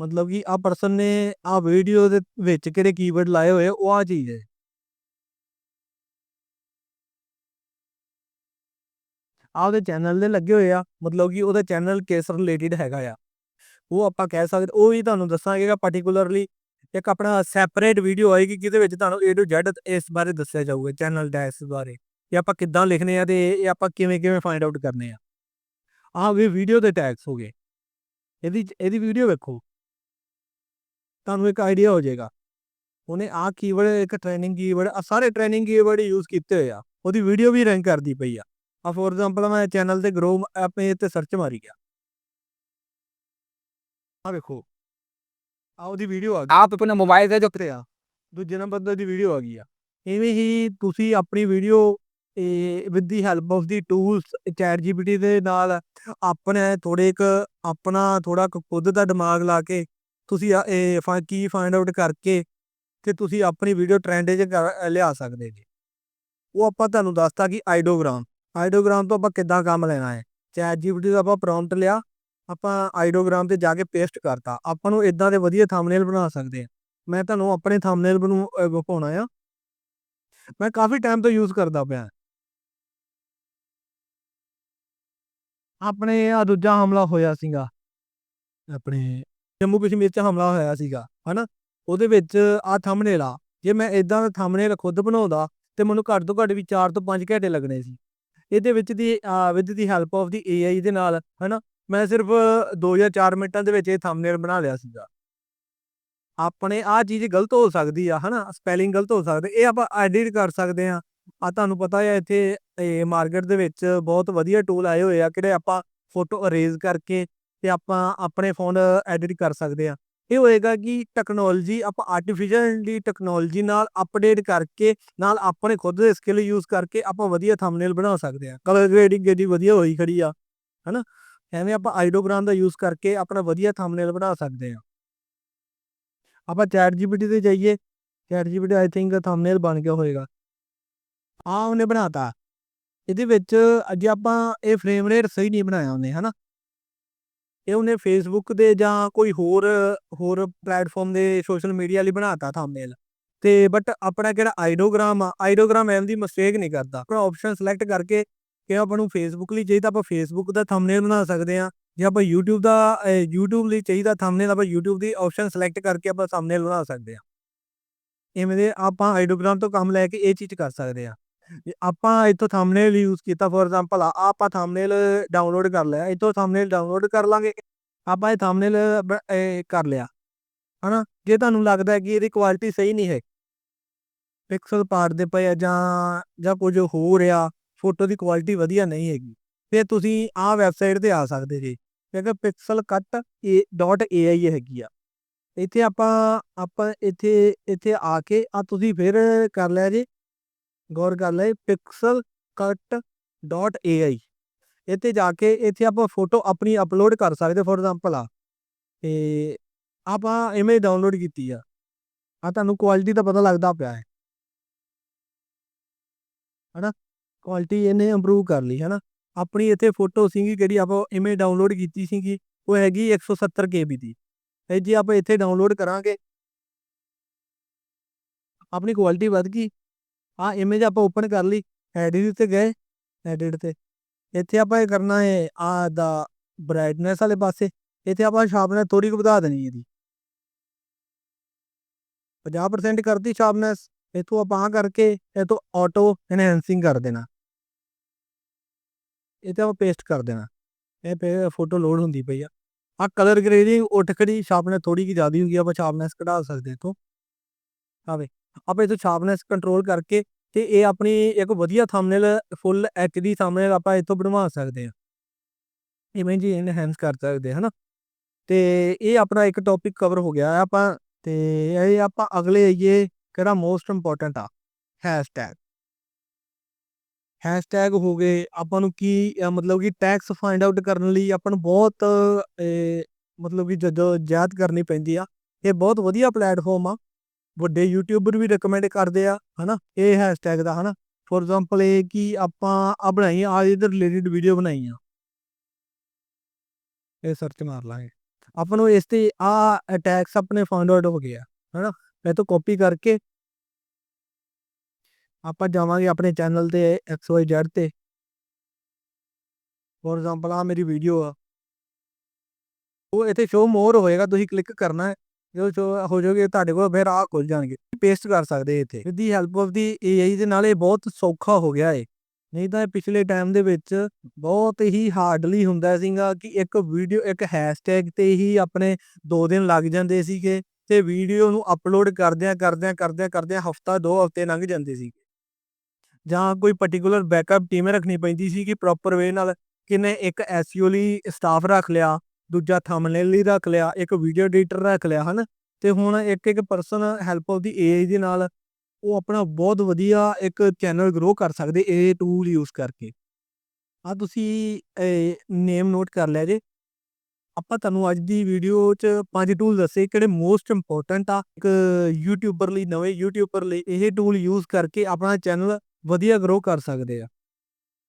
ਮਤਲਬ ਕਿ ਆ ਪਰਸਨ ਨੇ ਆ ਵੀਡੀਓ ਦੇ ਵਿੱਚ ਕਿਹੜੇ ਕੀਵਰਡ ਲਾਏ ਹੋਏ ਉਹ ਆ ਚੀਜ਼ ਹੈ। ਆ ਉਹਦੇ ਚੈਨਲ ਦੇ ਲੱਗੇ ਹੋਏ ਆ, ਮਤਲਬ ਕਿ ਉਹਦਾ ਚੈਨਲ ਕਿਸ ਰਿਲੇਟਡ ਹੈਗਾ ਆ। ਉਹ ਆਪਾਂ ਕਹਿ ਸਕਦੇ, ਉਹ ਵੀ ਤੁਹਾਨੂੰ ਦੱਸਾਂਗੇ ਪਾਰਟਿਕੂਲਰਲੀ ਇੱਕ ਆਪਣਾ ਸੈਪਰੇਟ ਵੀਡੀਓ ਆਏਗੀ ਜਿਹਦੇ ਵਿੱਚ ਤੁਹਾਨੂੰ A to Z ਇਸ ਬਾਰੇ ਦੱਸਿਆ ਜਾਊਗਾ ਚੈਨਲ ਟੈਗਸ ਬਾਰੇ। ਕਿ ਆਪਾਂ ਕਿੱਦਾਂ ਲਿਖਨੇ ਆ ਤੇ ਇਹ ਆਪਾਂ ਕਿਵੇਂ ਕਿਵੇਂ ਫਾਈਂਡ ਆਊਟ ਕਰਨੇ ਆ। ਆਹ ਵੀ ਵੀਡੀਓ ਦੇ ਟੈਗਸ ਹੋ ਗਏ। ਇਹਦੀ ਇਹਦੀ ਵੀਡੀਓ ਵੇਖੋ। ਤੁਹਾਨੂੰ ਇੱਕ ਆਈਡੀਆ ਹੋ ਜਾਏਗਾ। ਉਹਨੇ ਆ ਕੀਵਰਡ ਇੱਕ ਟ੍ਰੇਨਿੰਗ ਕੀਵਰਡ ਆ ਸਾਰੇ ਟ੍ਰੇਨਿੰਗ ਕੀਵਰਡ ਯੂਜ਼ ਕੀਤੇ ਹੋਏ ਆ। ਉਹਦੀ ਵੀਡੀਓ ਵੀ ਰੈਂਕ ਕਰਦੀ ਪਈ ਆ। ਆ ਫੋਰ ਐਗਜ਼ਾਮਪਲ ਮੈਂ ਚੈਨਲ ਤੇ ਗਰੋ ਐਪ ਤੇ ਸਰਚ ਮਾਰੀ ਗਿਆ ਆ ਵੇਖੋ। ਆ ਉਹਦੀ ਵੀਡੀਓ ਆ ਗਈ। ਆਪ ਆਪਣਾ ਮੋਬਾਈਲ ਤੇ ਜੋ ਤੇ ਆ। ਦੂਜੇ ਨੰਬਰ ਦੀ ਵੀਡੀਓ ਆ ਗਈ ਆ। ਇਵੇਂ ਹੀ ਤੁਸੀਂ ਆਪਣੀ video with the help of the tools ChatGPT ਦੇ ਨਾਲ ਆਪਣੇ ਥੋੜੇ ਇੱਕ ਆਪਣਾ ਥੋੜਾ ਖੁਦ ਦਾ ਦਿਮਾਗ ਲਾ ਕੇ ਤੁਸੀਂ ਇਹ ਫਾ- ਕੀ ਫਾਈਂਡ ਆਊਟ ਕਰਕੇ ਤੇ ਤੁਸੀਂ ਆਪਣੀ ਵੀਡੀਓ ਟ੍ਰੈਂਡ 'ਚ ਕਰ- ਲਿਆ ਸਕਦੇ ਜੀ। ਉਹ ਆਪਾਂ ਤੁਹਾਨੂੰ ਦੱਸਤਾ ਕਿ ਆਈਡੋਗ੍ਰਾਮ ਆਈਡੋਗ੍ਰਾਮ ਤੋਂ ਆਪਾਂ ਕਿੱਦਾਂ ਕੰਮ ਲੈਣਾ ਹੈ। ਚੈਟ ਜੀਪੀਟੀ ਦਾ ਆਪਾਂ ਪ੍ਰੌਂਪਟ ਲਿਆ, ਆਪਾਂ ਆਈਡੋਗ੍ਰਾਮ ਤੇ ਜਾ ਕੇ ਪੇਸਟ ਕਰਤਾ। ਆਪਾਂ ਨੂੰ ਇਦਾਂ ਦੇ ਵਧੀਆ ਥੰਬਨੇਲ ਬਣਾ ਸਕਦੇ ਆ ਮੈਂ ਤੁਹਾਨੂੰ ਆਪਣੇ ਥੰਬਨੇਲ ਬਣੂ ਅਹ, ਵਿਖਾਉਣਾ ਆ। ਮੈਂ ਕਾਫੀ ਟਾਈਮ ਤੋਂ ਯੂਜ਼ ਕਰਦਾ ਪਿਆ। ਆਪਣੇ ਆ ਦੂਜਾ ਹਮਲਾ ਹੋਇਆ ਸੀਗਾ। ਆਪਣੇ ਜੰਮੂ ਕਸ਼ਮੀਰ 'ਚ ਹਮਲਾ ਹੋਇਆ ਸੀਗਾ, ਹਨਾ? ਉਹਦੇ ਵਿੱਚ ਆ ਥੰਬਨੇਲ ਆ, ਜੇ ਮੈਂ ਇਦਾਂ ਦਾ ਥੰਬਨੇਲ ਖੁਦ ਬਣਾਉਂਦਾ ਤੇ ਮੈਨੂੰ ਘੱਟ ਤੋਂ ਘੱਟ ਵੀ 4 ਤੋਂ 5 ਘੰਟੇ ਲੱਗਣੇ ਸੀ। ਇਹਦੇ ਵਿੱਚ the with the help of the AI ਦੇ ਨਾਲ, ਹਨਾ? ਮੈਂ ਸਿਰਫ 2 ਜਾਂ 4 ਮਿੰਟਾਂ ਦੇ ਵਿੱਚ ਇਹ ਥੰਬਨੇਲ ਬਣਾ ਲਿਆ ਸੀਗਾ। ਆਪਣੇ ਆ ਚੀਜ਼ ਗਲਤ ਹੋ ਸਕਦੀ ਆ, ਹਨਾ? ਸਪੈਲਿੰਗ ਗਲਤ ਹੋ ਸਕਦਾ, ਇਹ ਆਪਾਂ ਐਡਿਟ ਕਰ ਸਕਦੇ ਆ ਆ ਤੁਹਾਨੂੰ ਪਤਾ ਹੈ ਇੱਥੇ, ਇਹ ਮਾਰਕੀਟ ਦੇ ਵਿੱਚ ਬਹੁਤ ਵਧੀਆ ਟੂਲ ਆਏ ਹੋਏ ਆ, ਕਿਹੜੇ ਆਪਾਂ ਫੋਟੋ ਅਰੇਜ਼ ਕਰਕੇ ਤੇ ਆਪਾਂ ਆਪਣੇ ਫੋਨ ਐਡਿਟ ਕਰ ਸਕਦੇ ਆ ਇਹ ਹੋਏਗਾ ਕਿ ਟੈਕਨੋਲੋਜੀ ਆਪਾਂ ਆਰਟੀਫੀਸ਼ੀਅਲ ਦੀ ਟੈਕਨੋਲੋਜੀ ਨਾਲ ਅਪਡੇਟ ਕਰਕੇ, ਨਾਲ ਆਪਣੇ ਖੁਦ ਦੇ ਸਕਿੱਲ ਯੂਜ਼ ਕਰਕੇ ਆਪਾਂ ਵਧੀਆ ਥੰਬਨੇਲ ਬਣਾ ਸਕਦੇ ਆ ਕਲਰ ਗ੍ਰੇਡਿੰਗ ਜਿਹੜੀ ਵਧੀਆ ਹੋਈ ਖੜੀ ਆ, ਹਨਾ? ਐਵੇਂ ਆਪਾਂ ਆਈਡੋਗ੍ਰਾਮ ਦਾ ਯੂਜ਼ ਕਰਕੇ ਆਪਣਾ ਵਧੀਆ ਥੰਬਨੇਲ ਬਣਾ ਸਕਦੇ ਆ ਆਪਾਂ ਚੈਟ ਜੀਪੀਟੀ ਤੇ ਜਾਈਏ chat GPT I think thumbnail ਬਣ ਗਿਆ ਹੋਏਗਾ। ਆ ਉਹਨੇ ਬਣਾਤਾ। ਇਹਦੇ ਵਿੱਚ ਅੱਜ ਆਪਾਂ ਇਹ ਫਰੇਮ ਰੇਟ ਸਹੀ ਨਹੀਂ ਬਣਾਇਆ ਉਹਨੇ, ਹਨਾ? ਇਹ ਉਹਨੇ ਫੇਸਬੁੱਕ ਦੇ ਜਾਂ ਕੋਈ ਹੋਰ ਹੋਰ ਪਲੇਟਫਾਰਮ ਦੇ ਸੋਸ਼ਲ ਮੀਡੀਆ ਲਈ ਬਣਾਤਾ ਥੰਬਨੇਲ ਤੇ ਬਟ ਆਪਣਾ ਕਿਹੜਾ ਆਈਡੋਗ੍ਰਾਮ ਆ ਆਈਡੋਗ੍ਰਾਮ ਐਮ ਦੀ ਮਿਸਟੇਕ ਨਹੀਂ ਕਰਦਾ। ਆਪਣਾ ਆਪਸ਼ਨ ਸਿਲੈਕਟ ਕਰਕੇ ਕਿ ਆਪਾਂ ਨੂੰ ਫੇਸਬੁੱਕ ਲਈ ਚਾਹੀਦਾ ਆਪਾਂ ਫੇਸਬੁੱਕ ਦਾ ਥੰਬਨੇਲ ਬਣਾ ਸਕਦੇ ਆ ਜੇ ਆਪਾਂ YouTube ਦਾ ਅਹ, YouTube ਲਈ ਚਾਹੀਦਾ ਥੰਬਨੇਲ ਆਪਾਂ YouTube ਦੀ ਆਪਸ਼ਨ ਸਿਲੈਕਟ ਕਰਕੇ ਆਪਾਂ ਥੰਬਨੇਲ ਬਣਾ ਸਕਦੇ ਆ ਇਵੇਂ ਦੇ ਆਪਾਂ ਆਈਡੋਗ੍ਰਾਮ ਤੋਂ ਕੰਮ ਲੈ ਕੇ ਇਹ ਚੀਜ਼ ਕਰ ਸਕਦੇ ਆ ਆਪਾਂ ਇੱਥੋਂ ਥੰਬਨੇਲ ਯੂਜ਼ ਕੀਤਾ ਫੋਰ ਐਗਜ਼ਾਮਪਲ ਆ, ਆਪਾਂ ਥੰਬਨੇਲ ਡਾਊਨਲੋਡ ਕਰ ਲਿਆ, ਇੱਥੋਂ ਥੰਬਨੇਲ ਡਾਊਨਲੋਡ ਕਰ ਲਾਂਗੇ, ਆਪਾਂ ਇਹ ਥੰਬਨੇਲ ਕਰ ਲਿਆ, ਹਨਾ? ਜੇ ਤੁਹਾਨੂੰ ਲੱਗਦਾ ਹੈ ਕਿ ਇਹਦੀ ਕੁਆਲਿਟੀ ਸਹੀ ਨਹੀਂ ਹੈ ਪਿਕਸਲ ਪਾੜਦੇ ਪਏ ਜਾਂ ਜਾਂ ਕੁਝ ਹੋ ਰਿਹਾ ਫੋਟੋ ਦੀ ਕੁਆਲਿਟੀ ਵਧੀਆ ਨਹੀਂ ਹੈਗੀ, ਫਿਰ ਤੁਸੀਂ ਆਹ ਵੈਬਸਾਈਟ ਤੇ ਆ ਸਕਦੇ ਜੀ, ਕਿਉਂਕਿ ਪਿਕਸਲ ਕੱਟ .ai ਹੈਗੀ ਆ। ਇੱਥੇ ਆਪਾਂ ਆਪਾਂ ਇੱਥੇ ਇੱਥੇ ਆ ਕੇ ਆ ਤੁਸੀਂ ਫਿਰ ਕਰ ਲਿਆ ਜੀ ਗੌਰ ਕਰ ਲੈ ਪਿਕਸਲ ਕੱਟ .ai ਇੱਥੇ ਜਾ ਕੇ ਇੱਥੇ ਆਪਾਂ ਫੋਟੋ ਆਪਣੀ ਅਪਲੋਡ ਕਰ ਸਕਦੇ ਫੋਰ ਐਗਜ਼ਾਮਪਲ ਆ। ਤੇ ਆਪਾਂ ਇਮੇਜ ਡਾਊਨਲੋਡ ਕੀਤੀ ਆ। ਆ ਤੁਹਾਨੂੰ ਕੁਆਲਿਟੀ ਦਾ ਪਤਾ ਲੱਗਦਾ ਪਿਆ ਹੈ। ਹਨਾ? ਕੁਆਲਿਟੀ ਇਹਨੇ ਇੰਪਰੂਵ ਕਰ ਲਈ, ਹਨਾ? ਆਪਣੀ ਇੱਥੇ ਫੋਟੋ ਸੀਗੀ ਜਿਹੜੀ ਆਪਾਂ ਇਮੇਜ ਡਾਊਨਲੋਡ ਕੀਤੀ ਸੀਗੀ, ਉਹ ਹੈਗੀ 170 KB ਦੀ। ਇਹ ਜੇ ਆਪਾਂ ਇੱਥੇ ਡਾਊਨਲੋਡ ਕਰਾਂਗੇ, ਆਪਣੀ ਕੁਆਲਿਟੀ ਵੱਧ ਗਈ। ਆ ਇਮੇਜ ਆਪਾਂ ਓਪਨ ਕਰ ਲਈ ਐਡਿਟ ਤੇ ਗਏ ਐਡਿਟ ਤੇ। ਇੱਥੇ ਆਪਾਂ ਇਹ ਕਰਨਾ ਹੈ, ਆ ਦਾ ਬ੍ਰਾਈਟਨੈਸ ਵਾਲੇ ਪਾਸੇ, ਇੱਥੇ ਆਪਾਂ ਸ਼ਾਰਪਨੈਸ ਥੋੜੀ ਕੁ ਵਧਾ ਦੇਣੀ ਇਹਦੀ। 50% ਕਰਤੀ ਸ਼ਾਰਪਨੈਸ ਇਥੋਂ ਆਪਾਂ ਆਹ ਕਰਕੇ ਇਥੋਂ ਆਟੋ ਐਨਹੈਂਸਿੰਗ ਕਰ ਦੇਣਾ। ਇਹ ਤੇ ਆਪਾਂ ਪੇਸਟ ਕਰ ਦੇਣਾ। ਇਹ ਪੇ ਫੋਟੋ ਲੋਡ ਹੁੰਦੀ ਪਈ ਆ। ਆ ਕਲਰ ਗ੍ਰੇਡਿੰਗ ਉੱਠ ਖੜੀ ਸ਼ਾਰਪਨੈਸ ਥੋੜੀ ਕੀ ਜ਼ਿਆਦੀ ਹੋ ਗਈ, ਆਪਾਂ ਸ਼ਾਰਪਨੈਸ ਘਟਾ ਸਕਦੇ ਇਥੋਂ। ਆਵੇ ਆਪਾਂ ਇਥੋਂ ਸ਼ਾਰਪਨੈਸ ਕੰਟਰੋਲ ਕਰਕੇ ਤੇ ਇਹ ਆਪਣੀ ਇੱਕ ਵਧੀਆ ਥੰਬਨੇਲ ਫੁੱਲ ਐਚਡੀ ਥੰਬਨੇਲ ਆਪਾਂ ਇਥੋਂ ਬਣਵਾ ਸਕਦੇ ਆ ਇਮੇਜ ਐਨਹਾਂਸ ਕਰ ਸਕਦੇ, ਹਨਾ? ਤੇ ਇਹ ਆਪਣਾ ਇੱਕ ਟੌਪਿਕ ਕਵਰ ਹੋ ਗਿਆ ਆਪਾਂ ਤੇ ਇਹ ਆਪਾਂ ਅਗਲੇ ਆਈਏ ਕਿਹੜਾ ਮੋਸਟ ਇੰਪੋਰਟੈਂਟ ਆ ਹੈਸ਼ਟੈਗ ਹੈਸ਼ਟੈਗ ਹੋ ਗਏ ਆਪਾਂ ਨੂੰ ਕੀ ਮਤਲਬ ਕਿ ਟੈਕਸ ਫਾਈਂਡ ਆਊਟ ਕਰਨ ਲਈ ਆਪਾਂ ਨੂੰ ਬਹੁਤ ਮਤਲਬ ਕਿ ਜਦੋਂ ਜਹਿਦ ਕਰਨੀ ਪੈਂਦੀ ਆ। ਇਹ ਬਹੁਤ ਵਧੀਆ ਪਲੇਟਫਾਰਮ ਆ। ਵੱਡੇ ਯੂਟਿਊਬਰ ਵੀ ਰეკਮੈਂਡ ਕਰਦੇ ਆ, ਹਨਾ? ਇਹ ਹੈਸ਼ਟੈਗ ਦਾ, ਹਨਾ? ਫੋਰ ਐਗਜ਼ਾਮਪਲ ਇਹ ਕਿ ਆਪਾਂ ਆ ਬਣਾਈ ਆ ਇਹਦੇ ਰਿਲੇਟਡ ਵੀਡੀਓ ਬਣਾਈ ਆ। ਇਹ ਸਰਚ ਮਾਰ ਲਾਂਗੇ। ਆਪਾਂ ਨੂੰ ਇਸ ਤੇ ਆ ਟੈਗਸ ਆਪਣੇ ਫਾਈਂਡ ਆਊਟ ਹੋ ਗਏ ਹਨਾ? ਇਹ ਤੋਂ ਕਾਪੀ ਕਰਕੇ ਆਪਾਂ ਜਾਵਾਂਗੇ ਆਪਣੇ ਚੈਨਲ ਤੇ XYZ ਤੇ। ਫੋਰ ਐਗਜ਼ਾਮਪਲ ਆ ਮੇਰੀ ਵੀਡੀਓ ਆ। ਉਹ ਇੱਥੇ ਸ਼ੋ ਮੋਰ ਹੋਏਗਾ, ਤੁਸੀਂ ਕਲਿੱਕ ਕਰਨਾ ਹੈ। ਜਦੋਂ ਸ਼ੋ ਹੋ ਜਾਓਗੇ ਤੁਹਾਡੇ ਕੋਲ ਫਿਰ ਆ ਖੁੱਲ ਜਾਣਗੇ। ਪੇਸਟ ਕਰ ਸਕਦੇ ਇੱਥੇ। The help of the AI ਦੇ ਨਾਲ ਇਹ ਬਹੁਤ ਸੌਖਾ ਹੋ ਗਿਆ ਏ। ਨਹੀਂ ਤਾਂ ਪਿਛਲੇ ਟਾਈਮ ਦੇ ਵਿੱਚ ਬਹੁਤ ਹੀ ਹਾਰਡਲੀ ਹੁੰਦਾ ਸੀਗਾ ਕਿ ਇੱਕ ਵੀਡੀਓ ਇੱਕ ਹੈਸ਼ਟੈਗ ਤੇ ਹੀ ਆਪਣੇ 2 ਦਿਨ ਲੱਗ ਜਾਂਦੇ ਸੀਗੇ ਤੇ ਵੀਡੀਓ ਨੂੰ ਅਪਲੋਡ ਕਰਦਿਆਂ ਕਰਦਿਆਂ ਕਰਦਿਆਂ ਕਰਦਿਆਂ ਹਫਤਾ 2 ਹਫ਼ਤੇ ਲੰਘ ਜਾਂਦੇ ਸੀ ਜਾਂ ਕੋਈ ਪਾਰਟਿਕੂਲਰ ਬੈਕਅਪ ਟੀਮ ਰੱਖਣੀ ਪੈਂਦੀ ਸੀ ਕਿ ਪ੍ਰੋਪਰ ਵੇ ਨਾਲ ਕਿਨੇ ਇੱਕ ਐਸਈਓ ਲਈ ਸਟਾਫ ਰੱਖ ਲਿਆ। ਦੂਜਾ ਥੰਬਨੇਲ ਲਈ ਰੱਖ ਲਿਆ, ਇੱਕ ਵੀਡੀਓ ਐਡੀਟਰ ਰੱਖ ਲਿਆ, ਹਨ? ਤੇ ਹੁਣ ਇੱਕ ਇੱਕ person help of the AI ਦੇ ਨਾਲ ਉਹ ਆਪਣਾ ਬਹੁਤ ਵਧੀਆ ਇੱਕ ਚੈਨਲ ਗਰੋ ਕਰ ਸਕਦੇ ਇਹ ਟੂਲ ਯੂਜ਼ ਕਰਕੇ। ਆ ਤੁਸੀਂ ਨੇਮ ਨੋਟ ਕਰ ਲਿਆ ਜੇ। ਆਪਾਂ ਤੁਹਾਨੂੰ ਅੱਜ ਦੀ ਵੀਡੀਓ 'ਚ ਪੰਜ ਟੂਲ ਦੱਸੇ, ਕਿਹੜੇ ਮੋਸਟ ਇੰਪੋਰਟੈਂਟ ਆ। ਇੱਕ ਯੂਟਿਊਬਰ ਲਈ, ਨਵੇਂ ਯੂਟਿਊਬਰ ਲਈ ਇਹ ਟੂਲ ਯੂਜ਼ ਕਰਕੇ ਆਪਣਾ ਚੈਨਲ ਵਧੀਆ ਗਰੋ ਕਰ ਸਕਦੇ ਆ।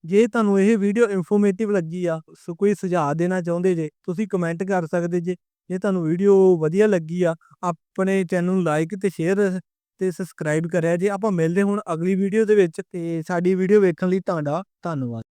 ਜੇ ਤੁਹਾਨੂੰ ਇਹ ਵੀਡੀਓ ਇਨਫੋਰਮੇਟਿਵ ਲੱਗੀ ਆ, ਸੋ, ਕੋਈ ਸੁਝਾਅ ਦੇਣਾ ਚਾਹੁੰਦੇ ਜੇ, ਤੁਸੀਂ ਕਮੈਂਟ ਕਰ ਸਕਦੇ ਜੇ। ਜੇ ਤੁਹਾਨੂੰ ਵੀਡੀਓ ਵਧੀਆ ਲੱਗੀ ਆ, ਆਪਣੇ ਚੈਨਲ ਨੂੰ ਲਾਈਕ ਤੇ ਸ਼ੇਅਰ ਤੇ ਸਬਸਕ੍ਰਾਈਬ ਕਰਿਆ ਜੇ। ਆਪਾਂ ਮਿਲਦੇ ਹੁਣ ਅਗਲੀ ਵੀਡੀਓ ਦੇ ਵਿੱਚ ਤੇ ਸਾਡੀ ਵੀਡੀਓ ਵੇਖਣ ਲਈ ਤੁਹਾਡਾ ਧੰਨਵਾਦ।